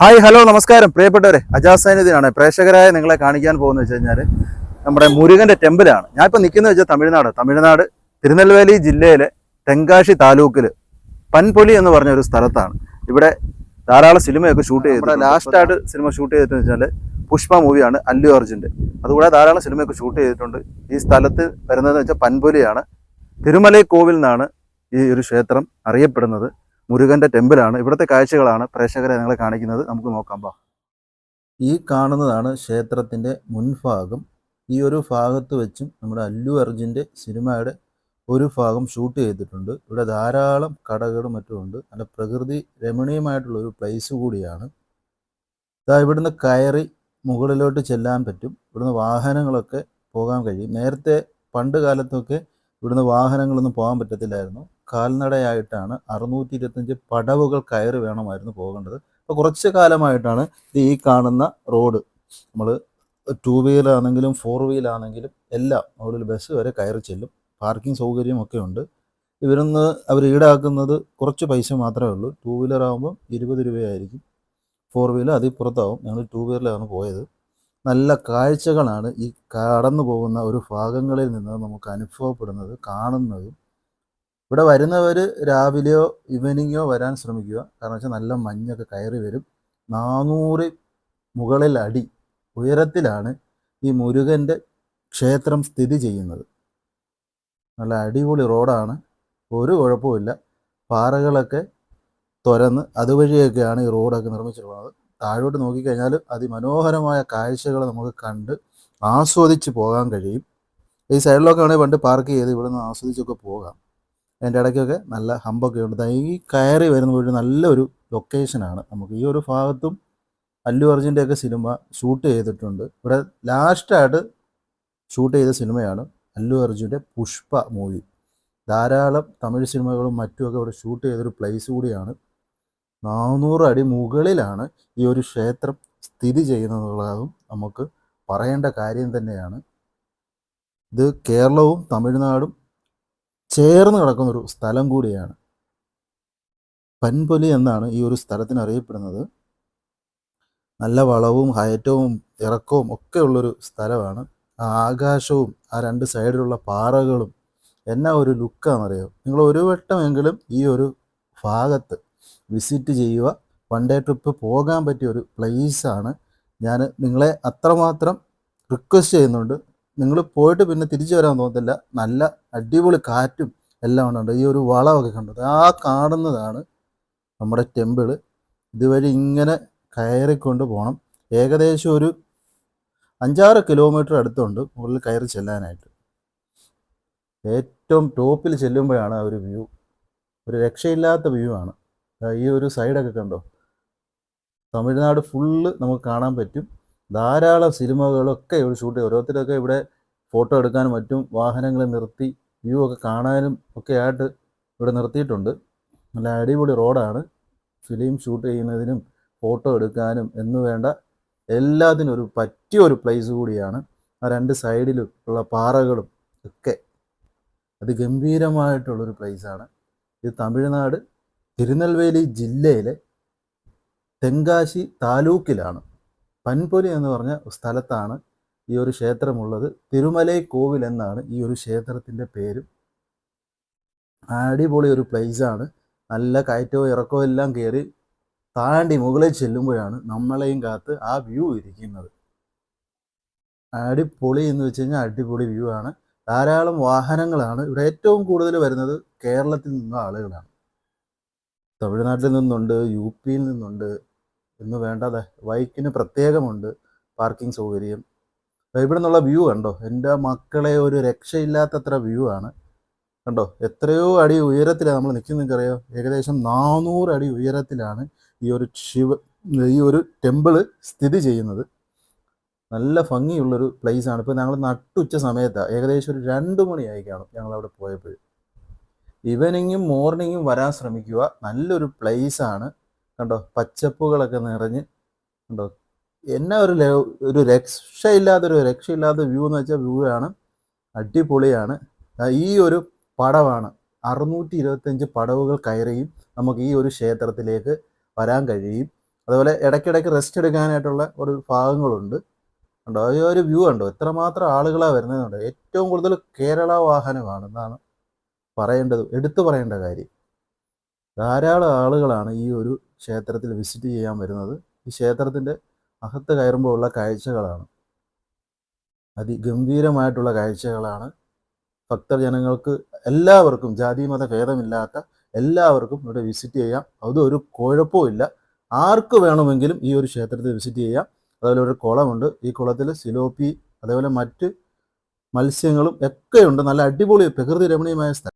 Hi hello നമസ്കാരം. പ്രിയപ്പെട്ടവരെ അജാസ് സൈനിധിയാണ് പ്രേക്ഷകരായ നിങ്ങളെ കാണിക്കാൻ പോകുന്നത് വെച്ച് കഴിഞ്ഞാൽ നമ്മുടെ മുരുകന്റെ ടെമ്പിളാണ്. ഞാൻ ഇപ്പൊ നിൽക്കുന്നത് വെച്ചാൽ തമിഴ്നാട്. തമിഴ്നാട് തിരുനെൽവേലി ജില്ലയിലെ തെങ്കാശി താലൂക്കിൽ പൻപൊലി എന്ന് പറഞ്ഞ ഒരു സ്ഥലത്താണ്. ഇവിടെ ധാരാളം സിനിമയൊക്കെ ഷൂട്ട് ചെയ്തു ലാസ്റ്റായിട്ട് സിനിമ ഷൂട്ട് ചെയ്തിട്ട് വെച്ചാൽ പുഷ്പ മൂവിയാണ് അല്ലു അർജുന്റെ അതുകൂടെ ധാരാളം സിനിമയൊക്കെ ഷൂട്ട് ചെയ്തിട്ടുണ്ട്. ഈ സ്ഥലത്ത് വരുന്നതെന്ന് വെച്ചാൽ പൻപൊലിയാണ്. തിരുമലൈ കോവിൽ നിന്നാണ് ഈ ഒരു ക്ഷേത്രം അറിയപ്പെടുന്നത്. മുരുകന്റെ ടെമ്പിളാണ്. ഇവിടുത്തെ കാഴ്ചകളാണ് പ്രേക്ഷകരെ നിങ്ങളെ കാണിക്കുന്നത്. നമുക്ക് നോക്കാം ബാ. ഈ കാണുന്നതാണ് ക്ഷേത്രത്തിന്റെ മുൻഭാഗം. ഈ ഒരു ഭാഗത്ത് വെച്ചും നമ്മുടെ അല്ലു അർജുന്റെ സിനിമയുടെ ഒരു ഭാഗം ഷൂട്ട് ചെയ്തിട്ടുണ്ട്. ഇവിടെ ധാരാളം കടകളും മറ്റും ഉണ്ട്. നല്ല പ്രകൃതി രമണീയമായിട്ടുള്ള ഒരു പ്ലേസ് കൂടിയാണ്. ഇതാ ഇവിടുന്ന് കയറി മുകളിലോട്ട് ചെല്ലാൻ പറ്റും. ഇവിടുന്ന് വാഹനങ്ങളൊക്കെ പോകാൻ കഴിയും. നേരത്തെ പണ്ട് കാലത്തൊക്കെ ഇവിടുന്ന് വാഹനങ്ങളൊന്നും പോകാൻ പറ്റത്തില്ലായിരുന്നു. കാൽനടയായിട്ടാണ് അറുന്നൂറ്റി ഇരുപത്തഞ്ച് പടവുകൾ കയറി വേണമായിരുന്നു പോകേണ്ടത്. അപ്പോൾ കുറച്ച് കാലമായിട്ടാണ് ഈ കാണുന്ന റോഡ്. നമ്മൾ ടൂ വീലാണെങ്കിലും ഫോർ വീലാണെങ്കിലും എല്ലാം മുകളിൽ ബസ് വരെ കയറി ചെല്ലും. പാർക്കിംഗ് സൗകര്യം ഒക്കെ ഉണ്ട്. ഇവരൊന്ന് അവർ ഈടാക്കുന്നത് കുറച്ച് പൈസ മാത്രമേ ഉള്ളൂ. ടൂ വീലർ ആകുമ്പോൾ ഇരുപത് രൂപയായിരിക്കും. ഫോർ വീലർ അതിൽ പുറത്താവും. ഞങ്ങൾ ടൂ വീലറിലാണ് പോയത്. നല്ല കാഴ്ചകളാണ് ഈ കടന്നു പോകുന്ന ഒരു ഭാഗങ്ങളിൽ നിന്ന് നമുക്ക് അനുഭവപ്പെടുന്നത് കാണുന്നതും ഇവിടെ വരുന്നവർ രാവിലെയോ ഈവനിങ്ങോ വരാൻ ശ്രമിക്കുക. കാരണം വെച്ചാൽ നല്ല മഞ്ഞൊക്കെ കയറി വരും. നാനൂറ് മുകളിൽ അടി ഉയരത്തിലാണ് ഈ മുരുകന്റെ ക്ഷേത്രം സ്ഥിതി ചെയ്യുന്നത്. നല്ല അടിപൊളി റോഡാണ്. ഒരു കുഴപ്പമില്ല പാറകളൊക്കെ തുരന്ന് അതുവഴിയൊക്കെയാണ് ഈ റോഡൊക്കെ നിർമ്മിച്ചിട്ടുള്ളത് താഴോട്ട് നോക്കിക്കഴിഞ്ഞാൽ അതിമനോഹരമായ കാഴ്ചകൾ നമുക്ക് കണ്ട് ആസ്വദിച്ച് പോകാൻ കഴിയും. ഈ സൈഡിലൊക്കെ ആണെങ്കിൽ പണ്ട് പാർക്ക് ചെയ്ത് ഇവിടെ നിന്ന് ആസ്വദിച്ചൊക്കെ പോകാം. അതിന്റെ ഇടയ്ക്കൊക്കെ നല്ല ഹമ്പൊക്കെ ഉണ്ട്. ഈ കയറി വരുന്ന ഒരു നല്ലൊരു ലൊക്കേഷനാണ് നമുക്ക് ഈ ഒരു ഭാഗത്തും അല്ലു അർജുന്റെ ഒക്കെ സിനിമ ഷൂട്ട് ചെയ്തിട്ടുണ്ട്. ഇവിടെ ലാസ്റ്റായിട്ട് ഷൂട്ട് ചെയ്ത സിനിമയാണ് അല്ലു അർജുന്റെ പുഷ്പ മൂവി ധാരാളം തമിഴ് സിനിമകളും മറ്റുമൊക്കെ ഇവിടെ ഷൂട്ട് ചെയ്തൊരു പ്ലേസ് കൂടിയാണ്. നാനൂറ് അടി മുകളിലാണ് ഈ ഒരു ക്ഷേത്രം സ്ഥിതി ചെയ്യുന്നതുള്ളതും നമുക്ക് പറയേണ്ട കാര്യം തന്നെയാണ്. ഇത് കേരളവും തമിഴ്നാടും ചേർന്ന് കിടക്കുന്നൊരു സ്ഥലം കൂടിയാണ്. പൻപൊലി എന്നാണ് ഈ ഒരു സ്ഥലത്തിന് അറിയപ്പെടുന്നത്. നല്ല വളവും ഹയറ്റവും ഇറക്കവും ഒക്കെ ഉള്ളൊരു സ്ഥലമാണ്. ആ ആകാശവും ആ രണ്ട് സൈഡിലുള്ള പാറകളും എന്നാ ഒരു ലുക്കാണെന്നറിയാം നിങ്ങൾ ഒരു വട്ടമെങ്കിലും ഈ ഒരു ഭാഗത്ത് വിസിറ്റ് ചെയ്യുക. വൺ ഡേ ട്രിപ്പ് പോകാൻ പറ്റിയ ഒരു പ്ലേസാണ്. ഞാൻ നിങ്ങളെ അത്രമാത്രം റിക്വസ്റ്റ് ചെയ്യുന്നുണ്ട്. നിങ്ങൾ പോയിട്ട് പിന്നെ തിരിച്ചു വരാൻ തോന്നത്തില്ല. നല്ല അടിപൊളി കാറ്റും എല്ലാം ഉണ്ട്. ഈ ഒരു വളമൊക്കെ കണ്ടത് ആ കാണുന്നതാണ് നമ്മുടെ ടെമ്പിൾ. ഇതുവഴി ഇങ്ങനെ കയറിക്കൊണ്ട് പോകണം ഏകദേശം ഒരു അഞ്ചാറ് കിലോമീറ്റർ അടുത്തുണ്ട് മുകളിൽ കയറി ചെല്ലാനായിട്ട്. ഏറ്റവും ടോപ്പിൽ ചെല്ലുമ്പോഴാണ് ആ ഒരു വ്യൂ. ഒരു രക്ഷയില്ലാത്ത വ്യൂ ആണ്. ഈ ഒരു സൈഡൊക്കെ കണ്ടോ? തമിഴ്നാട് ഫുള്ള് നമുക്ക് കാണാൻ പറ്റും. ധാരാളം സിനിമകളൊക്കെ ഇവിടെ ഷൂട്ട് ഓരോരുത്തരൊക്കെ ഇവിടെ ഫോട്ടോ എടുക്കാനും മറ്റും വാഹനങ്ങൾ നിർത്തി വ്യൂ ഒക്കെ കാണാനും ഒക്കെ ആയിട്ട് ഇവിടെ നിർത്തിയിട്ടുണ്ട്. നല്ല അടിപൊളി റോഡാണ് ഫിലിം ഷൂട്ട് ചെയ്യുന്നതിനും ഫോട്ടോ എടുക്കാനും എന്ന് വേണ്ട എല്ലാത്തിനും ഒരു പറ്റിയ ഒരു പ്ലേസ് കൂടിയാണ്. ആ രണ്ട് സൈഡിലും ഉള്ള പാറകളും ഒക്കെ അത് ഗംഭീരമായിട്ടുള്ളൊരു പ്ലേസാണ് ഇത് തമിഴ്നാട് തിരുനെൽവേലി ജില്ലയിലെ തെങ്കാശി താലൂക്കിലാണ്. പൻപൊലി എന്ന് പറഞ്ഞ സ്ഥലത്താണ് ഈ ഒരു ക്ഷേത്രമുള്ളത്. തിരുമലൈ കോവിൽ എന്നാണ് ഈ ഒരു ക്ഷേത്രത്തിന്റെ പേര്. അടിപൊളി ഒരു പ്ലേസാണ് നല്ല കയറ്റവും ഇറക്കവും എല്ലാം കയറി താണ്ടി മുകളിൽ ചെല്ലുമ്പോഴാണ് നമ്മളെയും കാത്ത് ആ വ്യൂ ഇരിക്കുന്നത്. അടിപൊളി എന്ന് വെച്ച് കഴിഞ്ഞാൽ അടിപൊളി വ്യൂ ആണ്. ധാരാളം വാഹനങ്ങളാണ്. ഇവിടെ ഏറ്റവും കൂടുതൽ വരുന്നത് കേരളത്തിൽ നിന്നുള്ള ആളുകളാണ്. തമിഴ്നാട്ടിൽ നിന്നുണ്ട് യു പിയിൽ നിന്നുണ്ട് എന്ന് വേണ്ടതെ. ബൈക്കിന് പ്രത്യേകമുണ്ട് പാർക്കിംഗ് സൗകര്യം. ഇവിടെ നിന്നുള്ള വ്യൂ കണ്ടോ? എന്റെ മക്കളെ ഒരു രക്ഷയില്ലാത്തത്ര വ്യൂ ആണ്. കണ്ടോ? എത്രയോ അടി ഉയരത്തിലാണ് നമ്മൾ നിൽക്കുന്നത് അറിയോ ഏകദേശം നാനൂറ് അടി ഉയരത്തിലാണ് ഈ ഒരു ശിവ ഈ ഒരു ടെമ്പിൾ സ്ഥിതി ചെയ്യുന്നത്. നല്ല ഭംഗിയുള്ളൊരു place ആണ്. ഇപ്പോൾ ഞങ്ങൾ നട്ടുച്ച സമയത്താണ് ഏകദേശം ഒരു രണ്ട് മണിയായി കാണും ഞങ്ങൾ അവിടെ പോയപ്പോൾ ഈവനിങ്ങും മോർണിംഗും വരാൻ ശ്രമിക്കുക. നല്ലൊരു place ആണ്. കണ്ടോ? പച്ചപ്പുകളൊക്കെ നിറഞ്ഞ് കണ്ടോ? എന്നാ ഒരു ഒരു രക്ഷയില്ലാത്തൊരു രക്ഷയില്ലാത്ത വ്യൂ എന്ന് വെച്ചാൽ വ്യൂ ആണ്. അടിപൊളിയാണ്. ഈ ഒരു പടവാണ്. അറുന്നൂറ്റി ഇരുപത്തഞ്ച് പടവുകൾ കയറിയും നമുക്ക് ഈ ഒരു ക്ഷേത്രത്തിലേക്ക് വരാൻ കഴിയും. അതുപോലെ ഇടയ്ക്കിടയ്ക്ക് റെസ്റ്റ് എടുക്കാനായിട്ടുള്ള ഒരു ഭാഗങ്ങളുണ്ട്. ഉണ്ടോ ഈ ഒരു വ്യൂ ഉണ്ടോ എത്രമാത്രം ആളുകളാണ് വരുന്നതുണ്ട് ഏറ്റവും കൂടുതൽ കേരള വാഹനമാണെന്നാണ് പറയേണ്ടത്. എടുത്തു പറയേണ്ട കാര്യം. ധാരാളം ആളുകളാണ് ഈ ഒരു ക്ഷേത്രത്തിൽ വിസിറ്റ് ചെയ്യാൻ വരുന്നത്. ഈ ക്ഷേത്രത്തിന്റെ അകത്ത് കയറുമ്പോൾ ഉള്ള കാഴ്ചകളാണ്. അതിഗംഭീരമായിട്ടുള്ള കാഴ്ചകളാണ്. ഭക്തജനങ്ങൾക്ക് എല്ലാവർക്കും ജാതി മത ഭേദമില്ലാത്ത എല്ലാവർക്കും ഇവിടെ വിസിറ്റ് ചെയ്യാം. ഒരു കുഴപ്പമില്ല ആർക്ക് വേണമെങ്കിലും ഈ ഒരു ക്ഷേത്രത്തിൽ വിസിറ്റ് ചെയ്യാം. അതുപോലെ ഒരു കുളമുണ്ട്. ഈ കുളത്തിൽ സിലോപ്പി അതേപോലെ മറ്റ് മത്സ്യങ്ങളും ഒക്കെയുണ്ട് നല്ല അടിപൊളി പ്രകൃതി രമണീയമായ സ്ഥലം.